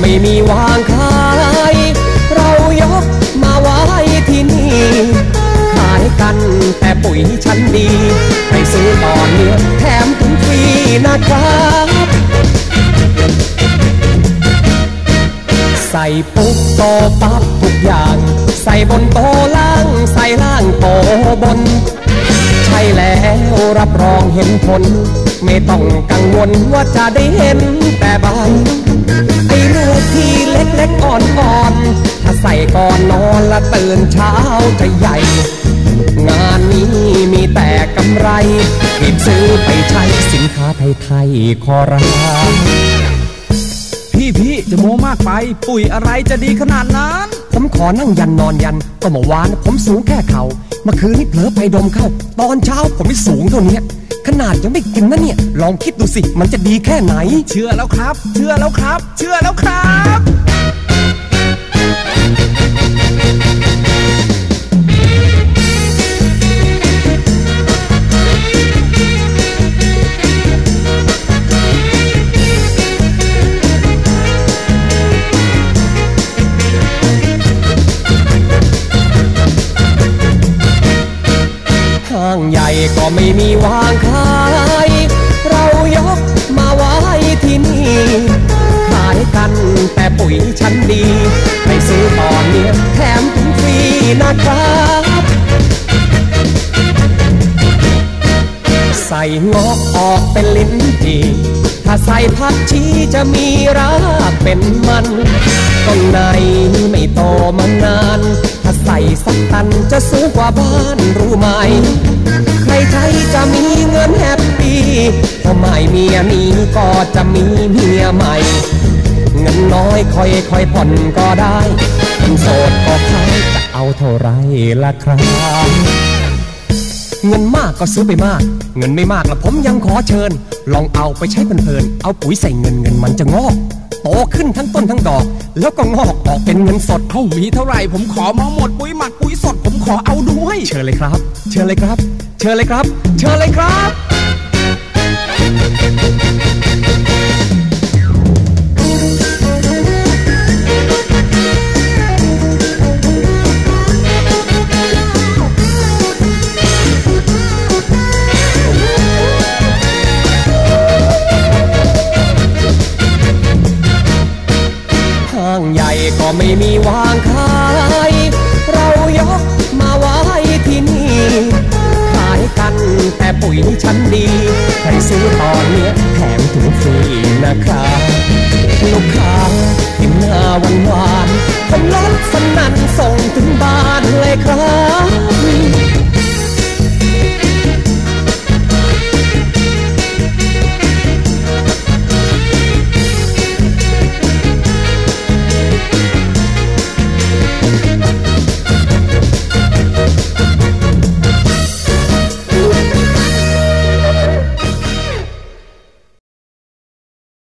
ไม่มีวางขาย เรายกมาไว้ที่นี่ ขายกันแต่ปุ๋ยชั้นดีให้ซื้อตอนเนี้ยแถมถึงฟรีนะครับใส่ปุ๊บโตปั๊บทุกอย่าง ใส่บนโตล่าง ใส่ล่างโตบน ใช่แล้วรับรองเห็นผล ไม่ต้องกังวลว่าจะได้เห็นแต่ใบไอ้ลูกที่เล็กๆอ่อนๆถ้าใส่ก่อนนอนและตื่นเช้าจะใหญ่ งานนี้มีแต่กำไรรีบซื้อไปใช้สินค้าไทยๆขอรับพี่พี่จะโม้มากไป ปุ๋ยอะไรจะดีขนาดนั้น ผมขอนั่งยันนอนยันก็เมื่อวานผมสูงแค่เขาเมื่อคืนนี่เผลอไปดมเข้า ตอนเช้าผมไม่สูงเท่าเนี้ย ขนาดยังไม่กินนะเนี่ย ลองคิดดูสิ มันจะดีแค่ไหน เชื่อแล้วครับ เชื่อแล้วครับ เชื่อแล้วครับ ไม่มีวางขาย เรายกมาไว้ที่นี่ขายกันแต่ปุ๋ยชั้นดีให้ซื้อตอนเนี้ยแถมถึงฟรีนะครับใส่งอกออกเป็นลิ้นจี่ถ้าใส่ผักชีจะมีรากเป็นมันต้นในไม่โตมานาน ถ้าใส่สักตันจะสูงกว่าบ้านรู้ไหม ปี้พอไม่เมียนี้ก็จะมีเมียใหม่ เงินน้อยค่อยค่อยผ่อนก็ได้คนโสดก็ขายจะเอาเท่าไรล่ะครับเงินมากก็ซื้อไปมาก เงินไม่มากละผมยังขอเชิญ ลองเอาไปใช้เพลินๆเอาปุ๋ยใส่เงินเงินมันจะงอกโตขึ้นทั้งต้นทั้งดอก แล้วก็งอกออกเป็นเงินสดเขามีเท่าไหร่ผมขอมาหมดปุ๋ยหมักปุ๋ยสดผมขอเอาด้วย เชิญเลยครับ เชิญเลยครับ เชิญเลยครับ เชิญเลยครับ ก็ไม่มีวางขาย เรายกมาไว้ที่นี่ ขายกันแต่ปุ๋ยชั้นดี ใครซื้อตอนเนี้ยแถมถึงฟรีนะครับลูกค้าเห็นหน้าหวานหวานๆผมลดสนั่นส่งถึงบ้านเลยครับ